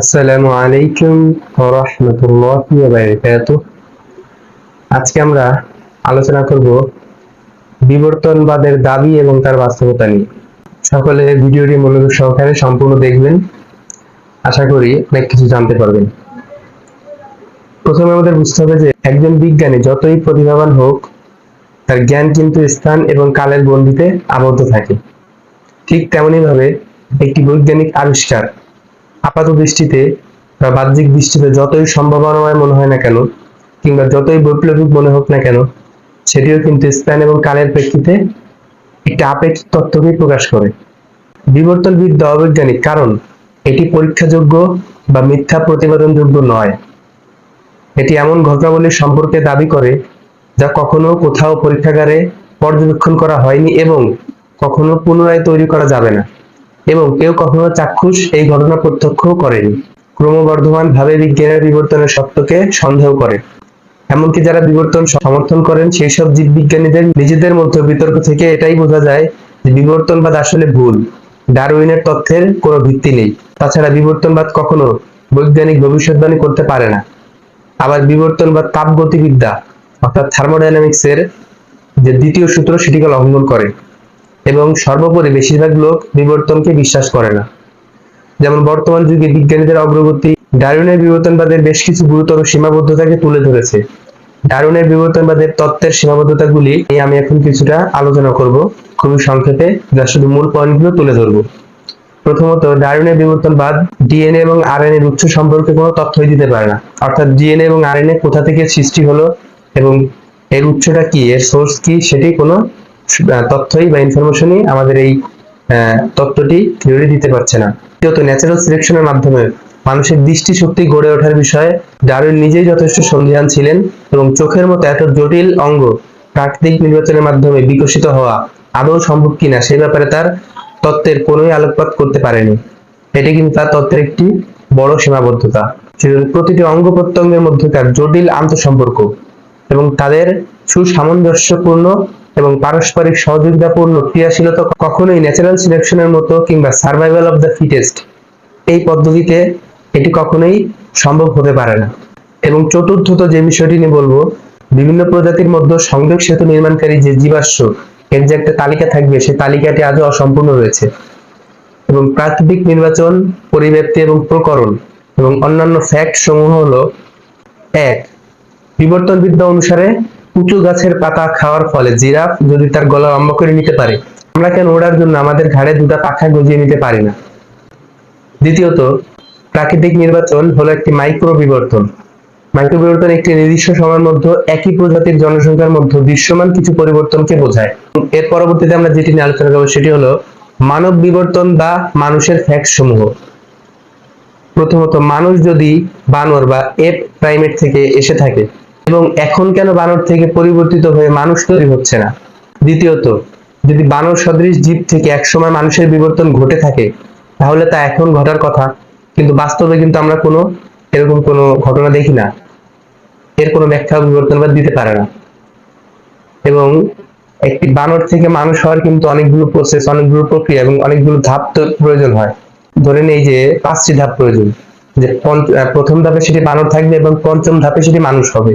আসসালামু আলাইকুম রহমতুল্লাহি আজকে আমরা আলোচনা করব বিবর্তনবাদের দাবি এবং তার বাস্তবতা নিয়ে। সকলে ভিডিওটি মনোযোগ সহকারে সম্পূর্ণ দেখবেন। আশা করি অনেক কিছু জানতে পারবেন। প্রথমে আমাদের বুঝতে হবে যে একজন বিজ্ঞানী যতই প্রতিভাবান হোক, তার জ্ঞান কিন্তু স্থান এবং কালের গণ্ডিতে আবদ্ধ থাকে। ঠিক তেমনি ভাবে একটি বৈজ্ঞানিক আবিষ্কার আপাত দৃষ্টিতে বা বাহ্যিক দৃষ্টিতে যতই সম্ভাবনাময় মনে হয় না কেন, কিংবা যতই বৈপ্লবিক মনে হোক না কেন, সেটিও কিন্তু স্থান এবং কালের প্রেক্ষিতে একটি আপেক্ষিক তত্ত্বকেই প্রকাশ করে। বিবর্তনবিদ্যা অবৈজ্ঞানিক, কারণ এটি পরীক্ষাযোগ্য বা মিথ্যা প্রতিপাদনযোগ্য নয়। এটি এমন ঘটনাবলীর সম্পর্কে দাবি করে যা কখনো কোথাও পরীক্ষাগারে পর্যবেক্ষণ করা হয়নি এবং কখনো পুনরায় তৈরি করা যাবে না। এবং কেউ কখনো চাক্ষুষ এই ঘটনা প্রত্যক্ষ করেনি। ক্রমবর্ধমান ভাবে বিজ্ঞানের বিবর্তনের সত্যকে সন্দেহ করে। এমনকি যারা বিবর্তন সমর্থন করেন, সেই সব জীববিজ্ঞানীদের নিজেদের মধ্যে বিতর্ক থেকে এটাই বোঝা যায় যে বিবর্তনবাদ আসলে ভুল। ডারউইনের তথ্যের কোনো ভিত্তি নেই। তাছাড়া বিবর্তনবাদ কখনো বৈজ্ঞানিক ভবিষ্যৎবাণী করতে পারে না। আবার বিবর্তন বিবর্তনবাদ তাপগতিবিদ্যা, অর্থাৎ থার্মোডাইনামিক্সের যে দ্বিতীয় সূত্র, সেটিকে লঙ্ঘন করে। এবং সর্বোপরি বেশিরভাগ লোক বিবর্তনকে বিশ্বাস করে না। যেমন বর্তমান যুগে বিজ্ঞানীদের অগ্রগতি ডারউইনের বিবর্তনবাদের বেশ কিছু গুরুতর সীমাবদ্ধতাকে তুলে ধরেছে। ডারউইনের বিবর্তনবাদের তত্ত্বের সীমাবদ্ধতাগুলি নিয়ে আমি এখন কিছুটা আলোচনা করব। খুবই সংক্ষেপে, যা শুধু মূল পয়েন্টগুলো তুলে ধরবো। প্রথমত ডারউইনের বিবর্তনবাদ ডিএনএ এবং আরএনএ উৎস সম্পর্কে কোনো তথ্যই দিতে পারে না। অর্থাৎ ডিএনএ এবং আরএনএ কোথা থেকে সৃষ্টি হলো এবং এর উৎসটা কি, এর সোর্স কি, সেটি কোনো তথ্যই বা ইনফরমেশনই আমাদের এই তত্ত্বটি থিওরি দিতে পারছে না। দ্বিতীয়ত ন্যাচারাল সিলেকশনের মাধ্যমে মানুষের দৃষ্টি শক্তি গড়ে ওঠার বিষয়ে ডারউইন নিজেই যথেষ্ট সন্দিহান ছিলেন এবং চোখের মতো এত জটিল অঙ্গ প্রাকৃতিক নির্বাচনের মাধ্যমে বিকশিত হওয়া আদৌ সম্ভব কিনা সে ব্যাপারে তার তত্ত্বের কোনোই আলোকপাত করতে পারেনি। এটি কিন্তু তার তত্ত্বের একটি বড় সীমাবদ্ধতা। প্রতিটি অঙ্গ প্রত্যঙ্গের মধ্যকার জটিল আন্তঃসম্পর্ক এবং তাদের সুসামঞ্জস্যপূর্ণ এবং পারস্পরিক সহযোগিতাপূর্ণ ক্রিয়াশীলতা কখনোই ন্যাচারাল সিলেকশনের মতো কিংবা সার্ভাইভাল অফ দ্য ফিটেস্ট এই পদ্ধতিতে এটি কখনোই সম্ভব হতে পারে না। এবং চতুর্থত যে বিষয়টি নিয়ে বলব, বিভিন্ন প্রজাতির মধ্যে সংযোগ সেতু নির্মাণকারী যে জীবাশ্ম, এর যে একটা তালিকা থাকবে, সেই তালিকাটি আজও অসম্পূর্ণ রয়েছে। এবং প্রাকৃতিক নির্বাচন, পরিব্যাপ্তি এবং প্রকরণ এবং অন্যান্য ফ্যাক্ট সমূহ হলো, এক, বিবর্তনবিদ্যা অনুসারে উঁচু গাছের পাতা খাওয়ার ফলে জিরাফ যদি তার গলা লম্বা করে নিতে পারে, আমরা কেন ওড়ার জন্য আমাদের ঘাড়ে দুটা পাখা গজিয়ে নিতে পারি না? দ্বিতীয়ত, প্রাকৃতিক নির্বাচন হলো একটি মাইক্রো বিবর্তন মাইক্রো বিবর্তন একটি নির্দিষ্ট সময়ের মধ্যে একই প্রজাতির জনসংখ্যার মধ্যে দৃশ্যমান কিছু পরিবর্তনকে বোঝায়। এর পরবর্তীতে আমরা যেটি নিয়ে আলোচনা করব সেটি হলো মানব বিবর্তন বা মানুষের ফ্যাক্ট সমূহ প্রথমত, মানুষ যদি বানর বা এপ প্রাইমেট থেকে এসে থাকে এবং এখন কেন বানর থেকে পরিবর্তিত হয়ে মানুষ তৈরি হচ্ছে না? দ্বিতীয়ত, যদি বানর সদৃশ জীব থেকে একসময় মানুষের বিবর্তন ঘটে থাকে, তাহলে তা এখন ঘটার কথা, কিন্তু বাস্তবে কিন্তু আমরা কোনো এরকম কোনো ঘটনা দেখি না। এর কোনো ব্যাখ্যা বিবর্তনবাদ দিতে পারে না। এবং একটি বানর থেকে মানুষ হওয়ার কিন্তু অনেকগুলো প্রসেস অনেকগুলো প্রক্রিয়া এবং অনেকগুলো ধাপ প্রয়োজন হয়। ধরে নেই যে পাঁচটি ধাপ প্রয়োজন, যে প্রথম ধাপে সেটি বানর থাকবে এবং পঞ্চম ধাপে সেটি মানুষ হবে।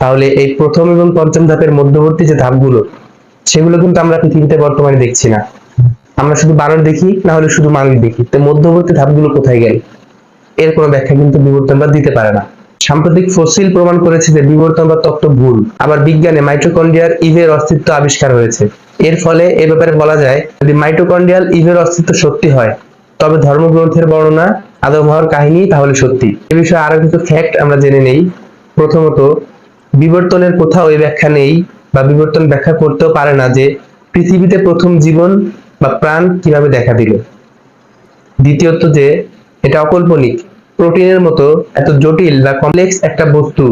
তাহলে এই প্রথম এবং পঞ্চম ধাপের মধ্যবর্তী যে ধাপগুলো, সেগুলো কিন্তু আমরা পৃথিবীতে বর্তমানে দেখছি না। আমরা শুধু বানর দেখি, না হলে শুধু মানুষ দেখি। তো মধ্যবর্তী ধাপগুলো কোথায় গেল? এর কোনো ব্যাখ্যা কিন্তু বিবর্তনবাদ দিতে পারে না। সাম্প্রতিক ফসিল প্রমাণ করেছে যে বিবর্তনবাদ তত্ত্ব ভুল, আবার বিজ্ঞানে মাইটোকন্ড্রিয়ার ইভের অস্তিত্ব আবিষ্কার হয়েছে। এর ফলে এ ব্যাপারে বলা যায়, যদি মাইটোকন্ড্রিয়াল ইভের অস্তিত্ব সত্যি হয়, তবে ধর্মগ্রন্থের বর্ণনা আদম হওয়ার কাহিনী তাহলে সত্যি। এ বিষয়ে আরও কিছু ফ্যাক্ট আমরা জেনে নেই। প্রথমত বিবর্তনের কোথাও এই ব্যাখ্যা নেই বা বিবর্তন ব্যাখ্যা করতেও পারে না যে পৃথিবীতে প্রথম জীবন বা প্রাণ কীভাবে দেখা দিল। দ্বিতীয়ত যে এটা অকল্পনিক, প্রোটিনের মতো এত জটিল বা কমপ্লেক্স একটা বস্তু,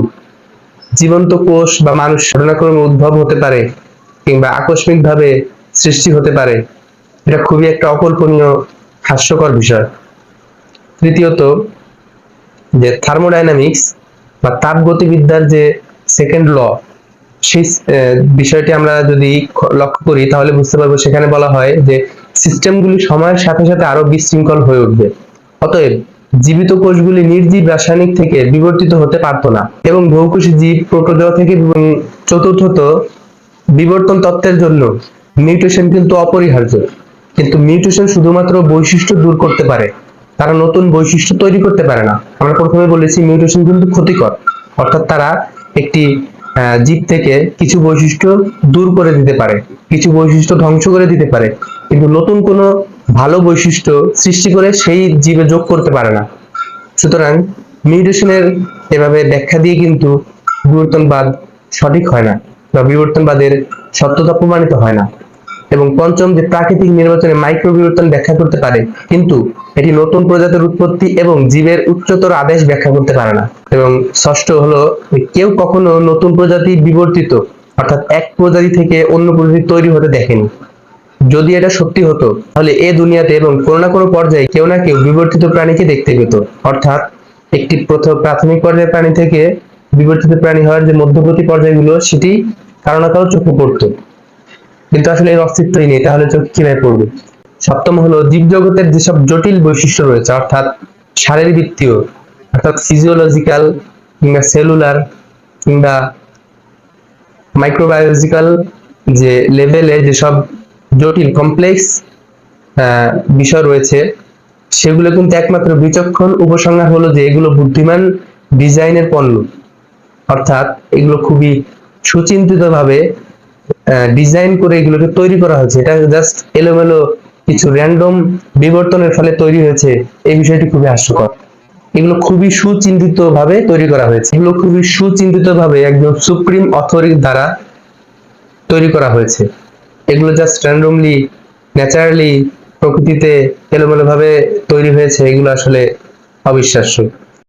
জীবন্ত কোষ বা মানুষ ঘটনাক্রমে উদ্ভব হতে পারে কিংবা আকস্মিক ভাবে সৃষ্টি হতে পারে, এটা খুবই একটা অকল্পনীয়, হাস্যকর বিষয়। তৃতীয়ত যে থার্মোডাইনামিক্স বা তাপগতিবিদ্যার যে সেকেন্ড ল সেই বিষয়টি আমরা যদি লক্ষ্য করি, তাহলে বুঝতে পারব সেখানে বলা হয় যে সিস্টেমগুলি সময়ের সাথে সাথে আরও বিশৃঙ্খল হয়ে উঠবে। অতএব জীবিত কোষগুলি নির্জীব রাসায়নিক থেকে বিবর্তিত হতে পারত না এবং বহুকোষী জীব, প্রোটোজোয়া থেকে চতুর্থত বিবর্তন তত্ত্বের জন্য মিউটেশন কিন্তু অপরিহার্য। কিন্তু মিউটেশন শুধুমাত্র বৈশিষ্ট্য দূর করতে পারে। তারা নতুন বৈশিষ্ট্য তৈরি করতে পারে না। আমরা প্রথমে বলেছি মিউটেশন কিন্তু ক্ষতিকর। অর্থাৎ তারা একটি জীব থেকে কিছু বৈশিষ্ট্য দূর করে দিতে পারে, কিছু বৈশিষ্ট্য ধ্বংস করে দিতে পারে, কিন্তু নতুন কোনো ভালো বৈশিষ্ট্য সৃষ্টি করে সেই জীবে যোগ করতে পারে না। সুতরাং মিউটেশনের এভাবে ব্যাখ্যা দিয়ে কিন্তু বিবর্তনবাদ সঠিক হয় না, বা বিবর্তনবাদের সত্যতা প্রমাণিত হয় না। এবং পঞ্চম যে প্রাকৃতিক নির্বাচনে মাইক্রো বিবর্তন ব্যাখ্যা করতে পারে, কিন্তু এটি নতুন প্রজাতির উৎপত্তি এবং জীবের উচ্চতর আদেশ ব্যাখ্যা করতে পারে না। এবং ষষ্ঠ হলো কেউ কখনো নতুন প্রজাতি বিবর্তিত, অর্থাৎ এক প্রজাতি থেকে অন্য প্রজাতি তৈরি হতে দেখেনি। যদি এটা সত্যি হতো, তাহলে এ দুনিয়াতে এবং কোনো না কোনো পর্যায়ে কেউ না কেউ বিবর্তিত প্রাণীকে দেখতে পেত। অর্থাৎ একটি প্রথম প্রাথমিক পর্যায়ের প্রাণী থেকে বিবর্তিত প্রাণী হওয়ার যে মধ্যবর্তী পর্যায়গুলো, সেটি কারও না কারও চোখে পড়তো। কিন্তু আসলে এর অস্তিত্বই নেই, তাহলে চোখ কীভাবে পড়বে? সপ্তম হলো, জীবজগতের যেসব জটিল বৈশিষ্ট্য রয়েছে, অর্থাৎ শারীরবৃত্তীয়, অর্থাৎ ফিজিওলজিক্যাল কিংবা সেলুলার কিংবা মাইক্রোবায়োলজিক্যাল যে লেভেলে যেসব জটিল কমপ্লেক্স বিষয় রয়েছে, সেগুলো কিন্তু একমাত্র বিচক্ষণ উপসংহার হলো যে এগুলো বুদ্ধিমান ডিজাইনের পণ্য। অর্থাৎ এগুলো খুবই সুচিন্তিত ভাবে ডিজাইন করে এগুলোকে তৈরি করা হয়েছে। এটা জাস্ট এলোমেলো কিছু র্যান্ডম বিবর্তনের ফলে তৈরি হয়েছে। এই বিষয়টি খুবই হাস্যকর। এগুলো খুবই সুচিন্তিত ভাবে তৈরি করা হয়েছে। এগুলো খুবই সুচিন্তিত ভাবে একজন সুপ্রিম অথরিটির দ্বারা তৈরি করা হয়েছে। এগুলো জাস্ট র্যান্ডমলি ন্যাচারালি প্রকৃতিতে এলোমেলো ভাবে তৈরি হয়েছে। এগুলো আসলে অবিশ্বাস্য।